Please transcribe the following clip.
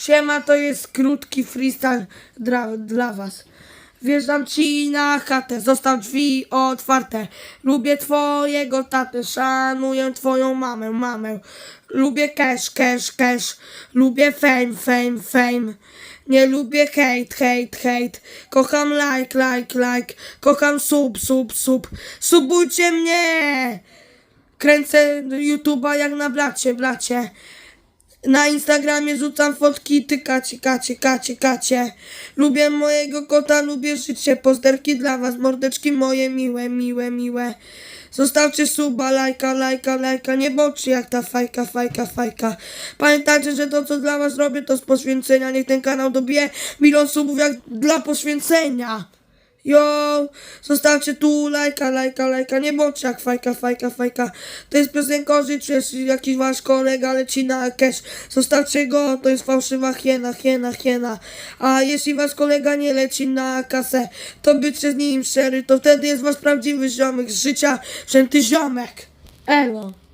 Siema, to jest krótki freestyle dla, dla was. Wjeżdżam ci na chatę, zostaw drzwi otwarte. Lubię twojego tatę, szanuję twoją mamę, mamę. Lubię cash, cash, cash. Lubię fame, fame, fame. Nie lubię hate, hate, hate. Kocham like, like, like. Kocham sub, sub, sub. Subujcie mnie! Kręcę YouTube'a jak na blacie, blacie. Na Instagramie rzucam fotki, ty kacie, kacie, kacie, kacie. Lubię mojego kota, lubię życie. Posterki dla was, mordeczki moje miłe, miłe, miłe. Zostawcie suba, lajka, lajka, lajka. Nie boczy jak ta fajka, fajka, fajka. Pamiętajcie, że to co dla was robię to z poświęcenia. Niech ten kanał dobije milion subów jak dla poświęcenia. Jo, zostawcie tu lajka, lajka, lajka, nie bądź jak fajka, fajka, fajka. To jest piosenka o życiu, jest jakiś wasz kolega leci na cash. Zostawcie go, to jest fałszywa hiena, hiena, hiena. A jeśli wasz kolega nie leci na kasę, to bycie z nim szczery, to wtedy jest wasz prawdziwy ziomek z życia, wszęty ziomek. Elo.